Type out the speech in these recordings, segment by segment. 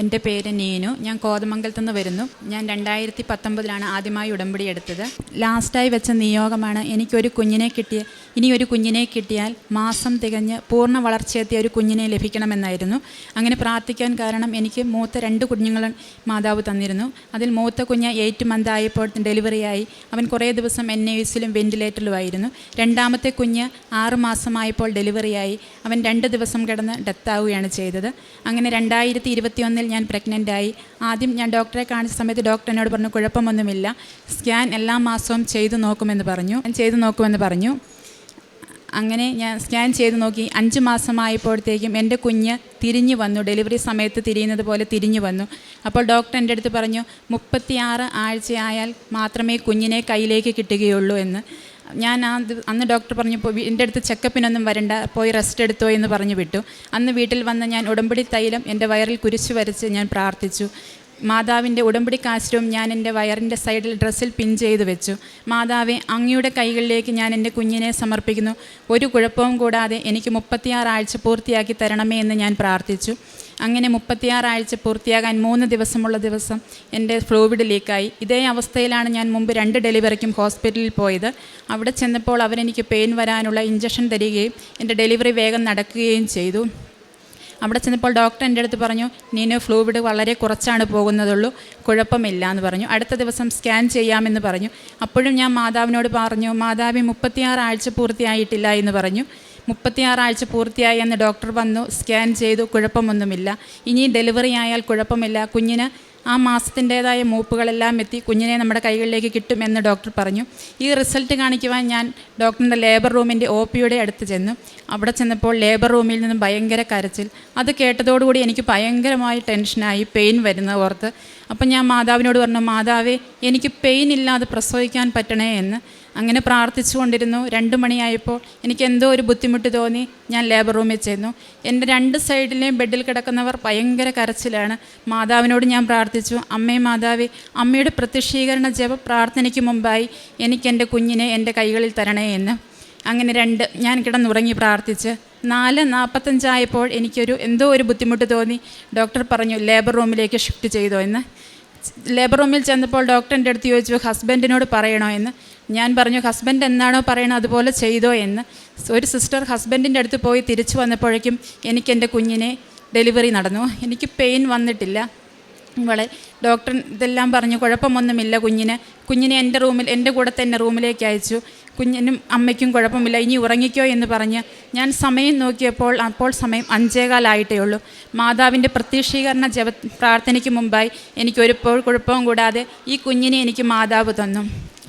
എന്റെ പേര് നീനു. ഞാൻ കോതമംഗലത്ത് നിന്ന് വരുന്നു. ഞാൻ രണ്ടായിരത്തി പത്തൊമ്പതിലാണ് ആദ്യമായി ഉടമ്പടി എടുത്തത്. ലാസ്റ്റായി വെച്ച നിയോഗമാണ് എനിക്കൊരു കുഞ്ഞിനെ കിട്ടിയ ഇനി ഒരു കുഞ്ഞിനെ കിട്ടിയാൽ മാസം തികഞ്ഞ് പൂർണ വളർച്ചയെത്തിയ ഒരു കുഞ്ഞിനെ ലഭിക്കണമെന്നായിരുന്നു. അങ്ങനെ പ്രാർത്ഥിക്കാൻ കാരണം എനിക്ക് മൂത്ത രണ്ട് കുഞ്ഞുങ്ങൾ മാതാവ് തന്നിരുന്നു. അതിൽ മൂത്ത കുഞ്ഞ് എയ്റ്റ് മന്ത് ആയപ്പോൾ ഡെലിവറിയായി അവൻ കുറേ ദിവസം എൻ ഐസിലും വെന്റിലേറ്ററിലുമായിരുന്നു രണ്ടാമത്തെ കുഞ്ഞ് ആറ് മാസമായപ്പോൾ ഡെലിവറിയായി അവൻ രണ്ട് ദിവസം കിടന്ന് ഡെത്താവുകയാണ് ചെയ്തത്. അങ്ങനെ രണ്ടായിരത്തി ഇരുപത്തിയൊന്നിൽ ഞാൻ പ്രഗ്നന്റ് ആയി. ആദ്യം ഞാൻ ഡോക്ടറെ കാണിച്ച സമയത്ത് ഡോക്ടർ എന്നോട് പറഞ്ഞു കുഴപ്പമൊന്നുമില്ല. സ്കാൻ എല്ലാ മാസവും ചെയ്തു നോക്കുമെന്ന് പറഞ്ഞു. ഞാൻ ചെയ്തു നോക്കുമെന്ന് പറഞ്ഞു. അങ്ങനെ ഞാൻ സ്കാൻ ചെയ്ത് നോക്കി. അഞ്ച് മാസമായപ്പോഴത്തേക്കും എന്റെ കുഞ്ഞ് തിരിഞ്ഞു വന്നു. ഡെലിവറി സമയത്ത് തിരിയുന്നത് പോലെ തിരിഞ്ഞു വന്നു. അപ്പോൾ ഡോക്ടർ എന്റെ അടുത്ത് പറഞ്ഞു മുപ്പത്തിയാറ് ആഴ്ചയായാൽ മാത്രമേ കുഞ്ഞിനെ കയ്യിലേക്ക് കിട്ടുകയുള്ളൂ എന്ന്. ഞാൻ ആ അന്ന് ഡോക്ടർ പറഞ്ഞപ്പോൾ എന്റെ അടുത്ത് ചെക്കപ്പിനൊന്നും വരണ്ട പോയി റെസ്റ്റ് എടുത്തോ എന്ന് പറഞ്ഞു വിട്ടു. അന്ന് വീട്ടിൽ വന്ന് ഞാൻ ഉടമ്പടി തൈലം എന്റെ വയറിൽ കുരിശു വരച്ച് ഞാൻ പ്രാർത്ഥിച്ചു. മാതാവിന്റെ ഉടമ്പടി കാശ്രവും ഞാൻ എന്റെ വയറിന്റെ സൈഡിൽ ഡ്രസ്സിൽ പിൻ ചെയ്ത് വെച്ചു. മാതാവെ അങ്ങയുടെ കൈകളിലേക്ക് ഞാൻ എന്റെ കുഞ്ഞിനെ സമർപ്പിക്കുന്നു. ഒരു കുഴപ്പവും കൂടാതെ എനിക്ക് മുപ്പത്തിയാറ് ആഴ്ച പൂർത്തിയാക്കി തരണമേ എന്ന് ഞാൻ പ്രാർത്ഥിച്ചു. അങ്ങനെ മുപ്പത്തിയാറാഴ്ച പൂർത്തിയാകാൻ മൂന്ന് ദിവസമുള്ള ദിവസം എന്റെ ഫ്ലൂയിഡ് ലീക്കായി. ഇതേ അവസ്ഥയിലാണ് ഞാൻ മുമ്പ് രണ്ട് ഡെലിവറിക്കും ഹോസ്പിറ്റലിൽ പോയത്. അവിടെ ചെന്നപ്പോൾ അവരെനിക്ക് പെയിൻ വരാനുള്ള ഇഞ്ചക്ഷൻ തരികയും എന്റെ ഡെലിവറി വേഗം നടക്കുകയും ചെയ്തു. അവിടെ ചെന്നപ്പോൾ ഡോക്ടർ എന്റെ അടുത്ത് പറഞ്ഞു നീനു ഫ്ലൂയിഡ് വളരെ കുറച്ചാണ് പോകുന്നതുള്ളൂ കുഴപ്പമില്ല എന്ന് പറഞ്ഞു. അടുത്ത ദിവസം സ്കാൻ ചെയ്യാമെന്ന് പറഞ്ഞു. അപ്പോഴും ഞാൻ മാതാവിനോട് പറഞ്ഞു മാതാവി മുപ്പത്തിയാറ് ആഴ്ച പൂർത്തിയായിട്ടില്ല എന്ന് പറഞ്ഞു. മുപ്പത്തിയാറ് ആഴ്ച പൂർത്തിയായി എന്ന് ഡോക്ടർ വന്നു. സ്കാൻ ചെയ്തു. കുഴപ്പമൊന്നുമില്ല. ഇനി ഡെലിവറി ആയാൽ കുഴപ്പമില്ല. കുഞ്ഞിന് ആ മാസത്തിന്റേതായ മൂപ്പുകളെല്ലാം എത്തി. കുഞ്ഞിനെ നമ്മുടെ കൈകളിലേക്ക് കിട്ടുമെന്ന് ഡോക്ടർ പറഞ്ഞു. ഈ റിസൾട്ട് കാണിക്കുവാൻ ഞാൻ ഡോക്ടറിന്റെ ലേബർ റൂമിന്റെ ഒ പിയുടെ അടുത്ത് ചെന്നു. അവിടെ ചെന്നപ്പോൾ ലേബർ റൂമിൽ നിന്നും ഭയങ്കര കരച്ചിൽ. അത് കേട്ടതോടുകൂടി എനിക്ക് ഭയങ്കരമായി ടെൻഷനായി പെയിൻ വരുന്ന ഓർത്ത്. അപ്പം ഞാൻ മാതാവിനോട് പറഞ്ഞു മാതാവേ എനിക്ക് പെയിൻ ഇല്ലാതെ പ്രസവിക്കാൻ പറ്റണേ എന്ന്. അങ്ങനെ പ്രാർത്ഥിച്ചു കൊണ്ടിരുന്നു രണ്ട് മണിയായപ്പോൾ എനിക്ക് എന്തോ ഒരു ബുദ്ധിമുട്ട് തോന്നി. ഞാൻ ലേബർ റൂമിൽ ചെന്നു. എന്റെ രണ്ട് സൈഡിലെയും ബെഡിൽ കിടക്കുന്നവർ ഭയങ്കര കരച്ചിലാണ്. മാതാവിനോട് ഞാൻ പ്രാർത്ഥിച്ചു അമ്മേ മാതാവേ അമ്മയുടെ പ്രത്യക്ഷീകരണ ജപ പ്രാർത്ഥനയ്ക്ക് മുമ്പായി എനിക്ക് എന്റെ കുഞ്ഞിനെ എന്റെ കൈകളിൽ തരണേ എന്ന്. അങ്ങനെ രണ്ട് ഞാൻ കിടന്നുറങ്ങി പ്രാർത്ഥിച്ച് നാല് നാൽപ്പത്തഞ്ചായപ്പോൾ എനിക്കൊരു എന്തോ ഒരു ബുദ്ധിമുട്ട് തോന്നി. ഡോക്ടർ പറഞ്ഞു ലേബർ റൂമിലേക്ക് ഷിഫ്റ്റ് ചെയ്തോ എന്ന്. ലേബർ റൂമിൽ ചെന്നപ്പോൾ ഡോക്ടറിന്റെ അടുത്ത് ചോദിച്ചു ഹസ്ബൻഡിനോട് പറയണോ എന്ന്? ഞാൻ പറഞ്ഞു ഹസ്ബൻഡ് എന്താണോ പറയണത്? അതുപോലെ ചെയ്തോ എന്ന്. ഒരു സിസ്റ്റർ ഹസ്ബൻഡിന്റെ അടുത്ത് പോയി തിരിച്ചു വന്നപ്പോഴേക്കും എനിക്ക് എന്റെ കുഞ്ഞിനെ ഡെലിവറി നടന്നു. എനിക്ക് പെയിൻ വന്നിട്ടില്ല. ഇവളെ ഡോക്ടർ ഇതെല്ലാം പറഞ്ഞു കുഴപ്പമൊന്നുമില്ല കുഞ്ഞിന്. കുഞ്ഞിനെ എന്റെ റൂമിൽ എന്റെ കൂടെ തന്നെ റൂമിലേക്ക് അയച്ചു. കുഞ്ഞിനും അമ്മയ്ക്കും കുഴപ്പമില്ല. ഇനി ഉറങ്ങിക്കോ എന്ന് പറഞ്ഞ് ഞാൻ സമയം നോക്കിയപ്പോൾ അപ്പോൾ സമയം അഞ്ചേകാലായിട്ടേ ഉള്ളൂ. മാതാവിന്റെ പ്രത്യക്ഷീകരണ ജപ പ്രാർത്ഥനയ്ക്ക് മുമ്പായി എനിക്ക് ഒരു കുഴപ്പവും കൂടാതെ ഈ കുഞ്ഞിനെ എനിക്ക് മാതാവ് തന്നു.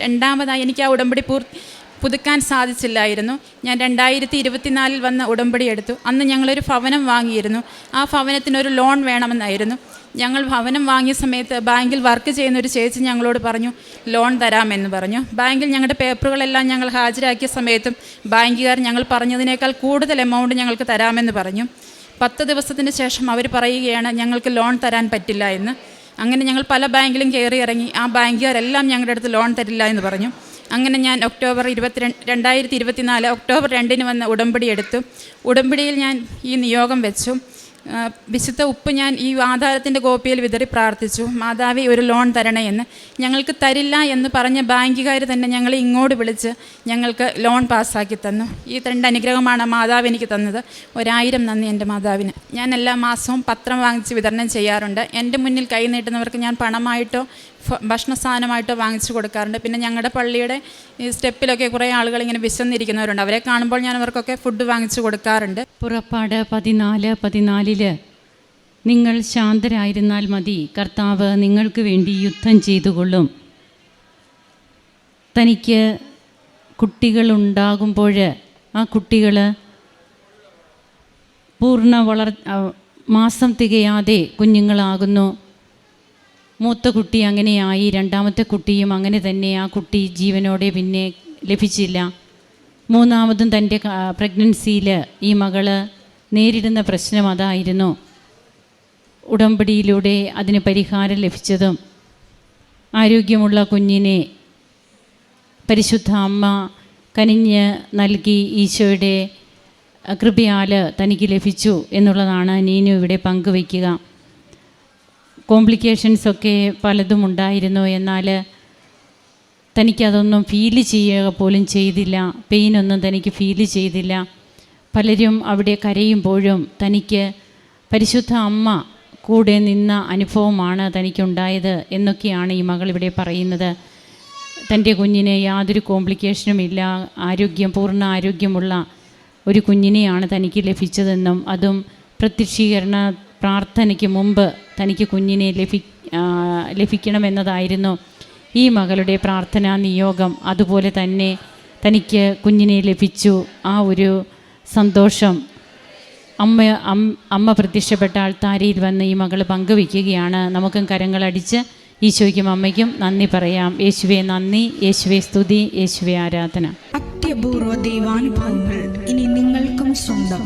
രണ്ടാമതായി എനിക്ക് ആ ഉടമ്പടി പൂർത്തി പുതുക്കാൻ സാധിച്ചില്ലായിരുന്നു. ഞാൻ രണ്ടായിരത്തി ഇരുപത്തിനാലിൽ വന്ന് ഉടമ്പടി എടുത്തു. അന്ന് ഞങ്ങളൊരു ഭവനം വാങ്ങിയിരുന്നു. ആ ഭവനത്തിനൊരു ലോൺ വേണമെന്നായിരുന്നു. ഞങ്ങൾ ഭവനം വാങ്ങിയ സമയത്ത് ബാങ്കിൽ വർക്ക് ചെയ്യുന്ന ഒരു ചേച്ചി ഞങ്ങളോട് പറഞ്ഞു ലോൺ തരാമെന്ന് പറഞ്ഞു. ബാങ്കിൽ ഞങ്ങളുടെ പേപ്പറുകളെല്ലാം ഞങ്ങൾ ഹാജരാക്കിയ സമയത്തും ബാങ്കുകാർ ഞങ്ങൾ പറഞ്ഞതിനേക്കാൾ കൂടുതൽ എമൗണ്ട് ഞങ്ങൾക്ക് തരാമെന്ന് പറഞ്ഞു. പത്ത് ദിവസത്തിന് ശേഷം അവർ പറയുകയാണ് ഞങ്ങൾക്ക് ലോൺ തരാൻ പറ്റില്ല എന്ന്. അങ്ങനെ ഞങ്ങൾ പല ബാങ്കിലും കയറി ഇറങ്ങി. ആ ബാങ്കുകാരെല്ലാം ഞങ്ങളുടെ അടുത്ത് ലോൺ തരില്ല എന്ന് പറഞ്ഞു. അങ്ങനെ ഞാൻ ഒക്ടോബർ ഇരുപത്തിരണ്ട് രണ്ടായിരത്തി ഇരുപത്തിനാല് ഒക്ടോബർ രണ്ടിന് വന്ന് ഉടമ്പടി എടുത്തു. ഉടമ്പടിയിൽ ഞാൻ ഈ നിയോഗം വെച്ചു. വിശുദ്ധ ഉപ്പ് ഞാൻ ഈ ആധാരത്തിന്റെ കോപ്പിയിൽ വിതറി പ്രാർത്ഥിച്ചു. മാതാവി ഒരു ലോൺ തരണേ എന്ന്. ഞങ്ങൾക്ക് തരില്ല എന്ന് പറഞ്ഞ ബാങ്കുകാർ തന്നെ ഞങ്ങളെ ഇങ്ങോട്ട് വിളിച്ച് ഞങ്ങൾക്ക് ലോൺ പാസ്സാക്കി തന്നു. ഈ രണ്ട് അനുഗ്രഹമാണ് മാതാവ് എനിക്ക് തന്നത്. ഒരായിരം നന്ദി എന്റെ മാതാവിന്. ഞാൻ എല്ലാ മാസവും പത്രം വാങ്ങിച്ച് വിതരണം ചെയ്യാറുണ്ട്. എന്റെ മുന്നിൽ കൈ നീട്ടുന്നവർക്ക് ഞാൻ പണമായിട്ടോ ഭക്ഷണ സാധനമായിട്ടോ വാങ്ങിച്ചു കൊടുക്കാറുണ്ട്. പിന്നെ ഞങ്ങളുടെ പള്ളിയുടെ ഈ സ്റ്റെപ്പിലൊക്കെ കുറേ ആളുകൾ ഇങ്ങനെ വിശന്നിരിക്കുന്നവരുണ്ട്. അവരെ കാണുമ്പോൾ ഞാൻ അവർക്കൊക്കെ ഫുഡ് വാങ്ങിച്ചു കൊടുക്കാറുണ്ട്. പുറപ്പാട് പതിനാല് നിങ്ങൾ ശാന്തരായിരുന്നാൽ മതി. കർത്താവ് നിങ്ങൾക്ക് വേണ്ടി യുദ്ധം ചെയ്തുകൊള്ളും. തനിക്ക് കുട്ടികളുണ്ടാകുമ്പോൾ ആ കുട്ടികൾ പൂർണ വളർ മാസം തികയാതെ കുഞ്ഞുങ്ങളാകുന്നു. മൂത്ത കുട്ടി അങ്ങനെയായി രണ്ടാമത്തെ കുട്ടിയും അങ്ങനെ തന്നെ ആ കുട്ടി ജീവനോടെ പിന്നെ ലഭിച്ചില്ല. മൂന്നാമതും തന്റെ പ്രഗ്നൻസിയിൽ ഈ മകൾ നേരിടുന്ന പ്രശ്നം അതായിരുന്നു ഉടമ്പടിയിലൂടെ അതിന് പരിഹാരം ലഭിച്ചതും. ആരോഗ്യമുള്ള കുഞ്ഞിനെ പരിശുദ്ധ അമ്മ കനിഞ്ഞ് നൽകി ഈശോയുടെ കൃപയാൽ തനിക്ക് ലഭിച്ചു എന്നുള്ളതാണ് നീനു ഇവിടെ പങ്കുവയ്ക്കുക. കോംപ്ലിക്കേഷൻസൊക്കെ പലതും ഉണ്ടായിരുന്നു. എന്നാൽ തനിക്കതൊന്നും ഫീൽ ചെയ്യുക പോലും ചെയ്തില്ല. പെയിനൊന്നും തനിക്ക് ഫീൽ ചെയ്തില്ല. പലരും അവിടെ കരയുമ്പോഴും തനിക്ക് പരിശുദ്ധ അമ്മ കൂടെ നിന്ന അനുഭവമാണ് തനിക്കുണ്ടായത് എന്നൊക്കെയാണ് ഈ മകൾ ഇവിടെ പറയുന്നത്. തന്റെ കുഞ്ഞിനെ യാതൊരു കോംപ്ലിക്കേഷനും ഇല്ല. ആരോഗ്യം പൂർണ ആരോഗ്യമുള്ള ഒരു കുഞ്ഞിനെയാണ് തനിക്ക് ലഭിച്ചതെന്നും അതും പ്രത്യക്ഷീകരണ പ്രാർത്ഥനയ്ക്ക് മുമ്പ് തനിക്ക് കുഞ്ഞിനെ ലഭി ലഭിക്കണമെന്നതായിരുന്നു ഈ മകളുടെ പ്രാർത്ഥനാ നിയോഗം. അതുപോലെ തന്നെ തനിക്ക് കുഞ്ഞിനെ ലഭിച്ചു. ആ ഒരു സന്തോഷം. അമ്മ അമ്മ പ്രത്യക്ഷപ്പെട്ട താരിയിൽ വന്ന് ഈ മകൾ പങ്കുവയ്ക്കുകയാണ് നമുക്കും കരങ്ങളടിച്ച് ഈശോയ്ക്കും അമ്മയ്ക്കും നന്ദി പറയാം. യേശുവെ നന്ദി യേശുവെ സ്തുതി യേശുവെ ആരാധന. അത്യപൂർവ ദൈവാനുഭവങ്ങൾ ഇനി നിങ്ങൾക്കും സ്വന്തം.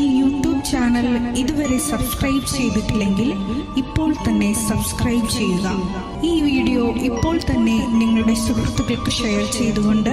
ഈ യൂട്യൂബ് ചാനൽ ഇതുവരെ സബ്സ്ക്രൈബ് ചെയ്തിട്ടില്ലെങ്കിൽ ഇപ്പോൾ തന്നെ സബ്സ്ക്രൈബ് ചെയ്യുക. ഈ വീഡിയോ ഇപ്പോൾ തന്നെ നിങ്ങളുടെ സുഹൃത്തുക്കൾക്ക് ഷെയർ ചെയ്തുകൊണ്ട്